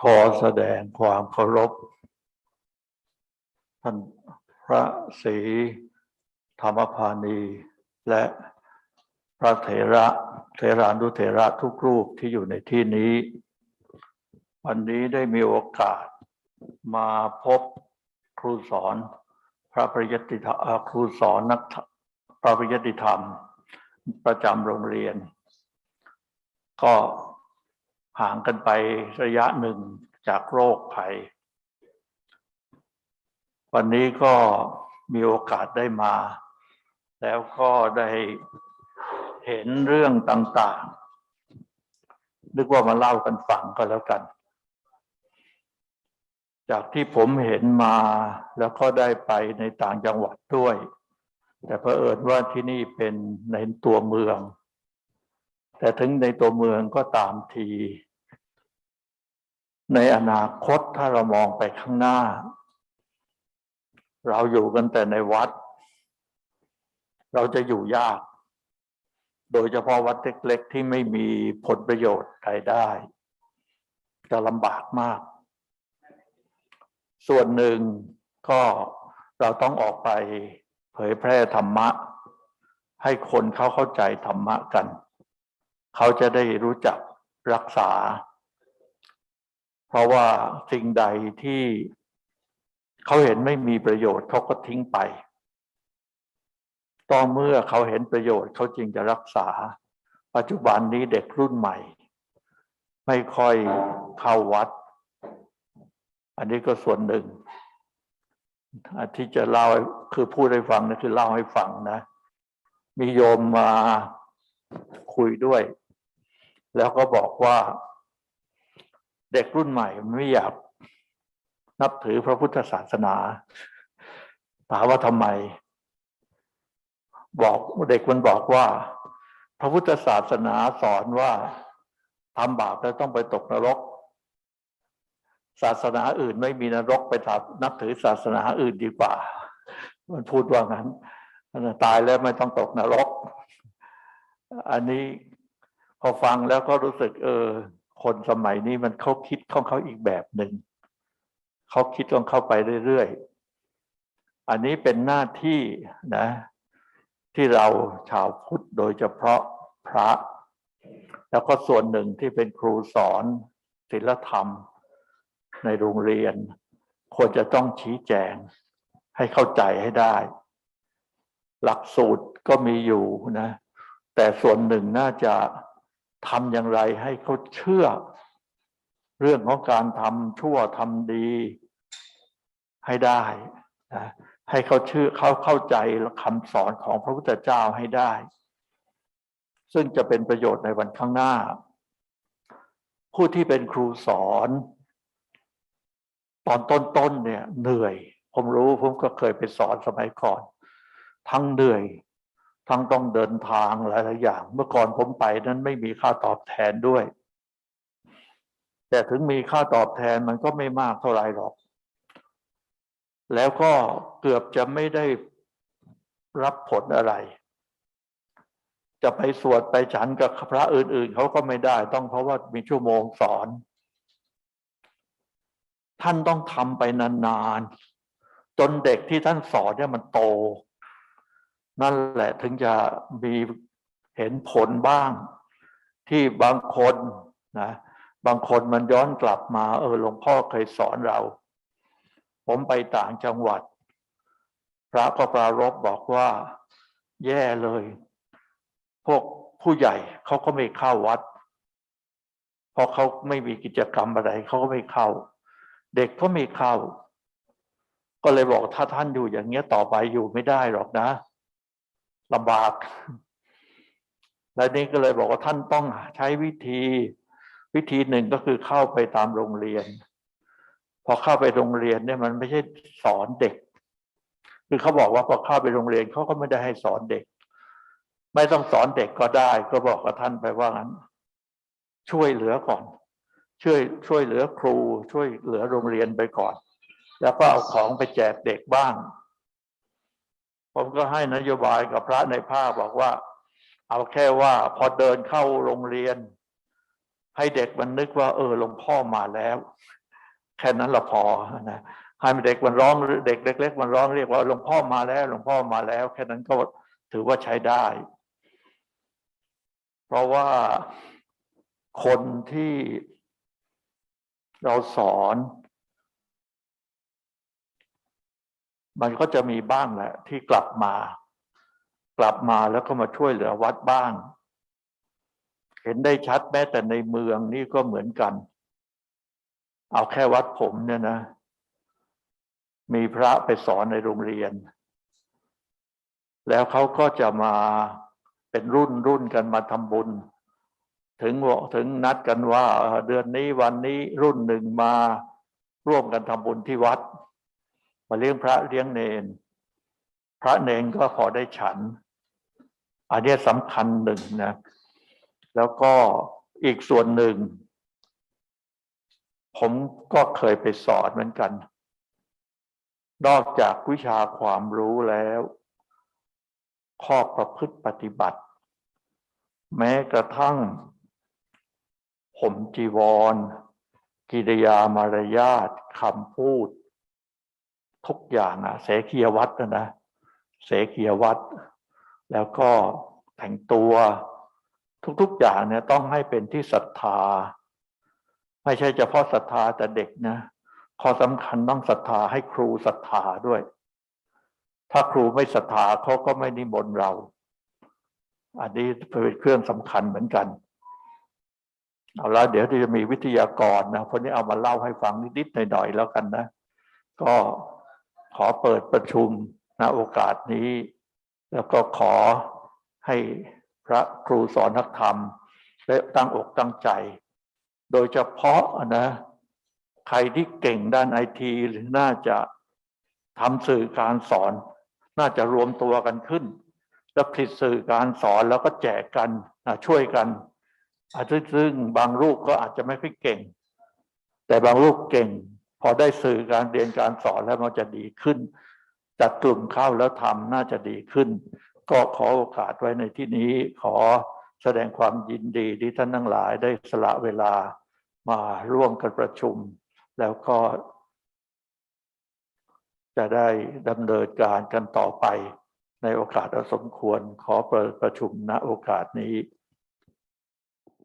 ขอแสดงความเคารพท่านพระศรีธรรมพานี และพระเถระเถรานุเถระทุกรูปที่อยู่ในที่นี้ วันนี้ได้มีโอกาสมาพบครูสอนพระปริยติธรรมครูสอนนักพระปริยติธรรม ประจำโรงเรียน ก็ ห่างกันไประยะหนึ่งจากโรคภัย วันนี้ก็มีโอกาสได้มา แล้วก็ได้เห็นเรื่องต่างๆ นึกว่ามาเล่ากันฟังก็แล้วกัน จากที่ผมเห็นมาแล้วก็ได้ไปในต่างจังหวัดด้วย แต่เผอิญว่าที่นี่เป็นในตัวเมือง แต่ถึงในตัวเมืองก็ตามที ในอนาคตถ้าเรามองไปข้างหน้า เราอยู่กันแต่ในวัด เราจะอยู่ยาก โดยเฉพาะวัดเล็กๆที่ไม่มีผลประโยชน์ใดได้ จะลำบากมาก ส่วนหนึ่งก็เราต้องออกไปเผยแพร่ธรรมะ ให้คนเขาเข้าใจธรรมะกัน เขาจะได้รู้จักรักษา เพราะว่าสิ่งใดที่เขาเห็นไม่มีประโยชน์เขาก็ทิ้งไปต่อเมื่อเขาเห็นประโยชน์เขาจึงจะรักษา ปัจจุบันนี้เด็กรุ่นใหม่ ไม่ค่อยเข้าวัด อันนี้ก็ส่วนหนึ่งที่จะเล่าคือพูดให้ฟังนะคือเล่าให้ฟังนะ มีโยมมาคุยด้วย แล้วก็บอกว่าเด็กรุ่นใหม่ไม่อยากนับถือพระพุทธศาสนาถามว่าทำไม บอกเด็กมันบอกว่า พระพุทธศาสนาสอนว่าทำบาปแล้วต้องไปตกนรก ศาสนาอื่นไม่มีนรกไปทับนับถือศาสนาอื่นดีกว่า มันพูดว่างั้น ตายแล้วไม่ต้องตกนรก อันนี้ อฟังแล้วก็รู้สึก เออ คนสมัยนี้มันเขาคิดของเขาอีกแบบหนึ่งเขาคิดของเขาไปเรื่อยๆ อันนี้เป็นหน้าที่นะ ที่เราชาวพุทธโดยเฉพาะพระ แล้วก็ส่วนหนึ่งที่เป็นครูสอนศิลธรรม ในโรงเรียน ควรจะต้องชี้แจง ให้เข้าใจให้ได้ หลักสูตรก็มีอยู่นะ แต่ส่วนหนึ่งน่าจะ ทำอย่างไรให้เขาเชื่อ เรื่องของการทำชั่วทำดีให้ได้นะให้เขาเชื่อเขาเข้าใจคำสอนของพระพุทธเจ้าให้ได้ ซึ่งจะเป็นประโยชน์ในวันข้างหน้า ผู้ที่เป็นครูสอน ตอนต้นๆเนี่ยเหนื่อย ผมรู้ผมก็เคยไปสอนสมัยก่อน ทั้งเหนื่อย ทั้งต้องเดินทางหลายๆอย่าง เมื่อก่อนผมไปนั้นไม่มีค่าตอบแทนด้วย แต่ถึงมีค่าตอบแทนมันก็ไม่มากเท่าไหร่หรอก แล้วก็เกือบจะไม่ได้รับผลอะไร จะไปสวดไปฉันกับพระอื่น ๆเขาก็ไม่ได้ต้องเพราะว่ามีชั่วโมงสอน ท่านต้องทำไปนานๆจนเด็กที่ท่านสอนเนี่ยมันโต นั่นแหละถึงจะมีเห็นผลบ้าง ที่บางคนนะบางคนมันย้อนกลับมา เออหลวงพ่อเคยสอนเรา ผมไปต่างจังหวัด พระก็ปรารบบอกว่า แย่เลย พวกผู้ใหญ่เขาก็ไม่เข้าวัดเพราะเขาไม่มีกิจกรรมอะไรเขาก็ไม่เข้า เด็กก็ไม่เข้า ก็เลยบอกถ้าท่านอยู่อย่างเงี้ยต่อไปอยู่ไม่ได้หรอกนะ ลำบากและนี่ก็เลยบอกว่าท่านต้องใช้วิธี วิธีหนึ่งก็คือเข้าไปตามโรงเรียน พอเข้าไปโรงเรียนเนี่ยมันไม่ใช่สอนเด็ก คือเขาบอกว่าพอเข้าไปโรงเรียนเขาก็ไม่ได้ให้สอนเด็ก ไม่ต้องสอนเด็กก็ได้ ก็บอกกับท่านไปว่างั้น ช่วยเหลือก่อน ช่วยช่วยเหลือครู ช่วยเหลือโรงเรียนไปก่อน แล้วก็เอาของไปแจกเด็กบ้าง ผมก็ให้นโยบายกับพระในภาคบอกว่า เอาแค่ว่าพอเดินเข้าโรงเรียน ให้เด็กมันนึกว่า เออหลวงพ่อมาแล้ว แค่นั้นละพอนะให้เด็กมันร้องเด็กเล็กๆมันร้องเรียกว่าหลวงพ่อมาแล้วหลวงพ่อมาแล้ว แค่นั้นก็ถือว่าใช้ได้ เพราะว่าคนที่เราสอน มันก็จะมีบ้างแหละ ที่กลับมา กลับมาแล้วก็มาช่วยเหลือวัดบ้าง เห็นได้ชัดแม้แต่ในเมืองนี่ก็เหมือนกัน เอาแค่วัดผมเนี่ยนะ มีพระไปสอนในโรงเรียน แล้วเขาก็จะมาเป็นรุ่นรุ่นกันมาทำบุญ ถึงบอถึงนัดกันว่าเดือนนี้วันนี้รุ่นหนึ่งมาร่วมกันทำบุญที่วัด มาเลี้ยงพระเลี้ยงเนน พระเนนก็พอได้ฉัน อันนี้สำคัญหนึ่งนะ แล้วก็อีกส่วนหนึ่ง ผมก็เคยไปสอนเหมือนกัน นอกจากวิชาความรู้แล้ว ข้อประพฤติปฏิบัติ แม้กระทั่ง ผมจีวร กิริยามารยาทคำพูด ทุกอย่างอะเสขียวัตรนะนะเสขียวัตรแล้วก็แต่งตัวทุกๆอย่างเนี่ยต้องให้เป็นที่ศรัทธา ไม่ใช่เฉพาะศรัทธาแต่เด็กนะข้อสำคัญต้องศรัทธาให้ครูศรัทธาด้วย ถ้าครูไม่ศรัทธาเขาก็ไม่นิมนต์เรา อันนี้เป็นเครื่องสำคัญเหมือนกันเอาละเดี๋ยวจะมีวิทยากรนะคนนี้เอามาเล่าให้ฟังนิดๆหน่อยๆแล้วกันนะ ก็ ขอเปิดประชุมณโอกาสนี้ แล้วก็ขอให้พระครูสอนนักธรรม และตั้งอกตั้งใจ โดยเฉพาะนะใครที่เก่งด้านไอทีหรือน่าจะทำสื่อการสอน น่าจะรวมตัวกันขึ้น แล้วผลิตสื่อการสอนแล้วก็แจกกันช่วยกันอาจจะซึ่งบางรูปก็อาจจะไม่ค่อยเก่ง แต่บางรูปเก่ง พอได้สื่อการเรียนการสอนแล้วมันจะดีขึ้น จัดกลุ่มเข้าแล้วทำน่าจะดีขึ้น ก็ขอโอกาสไว้ในที่นี้ขอแสดงความยินดีที่ท่านทั้งหลายได้สละเวลามาร่วมกันประชุม แล้วก็ จะได้ดำเนินการกันต่อไปในโอกาสอสมควรขอเปิดประชุมณโอกาสนี้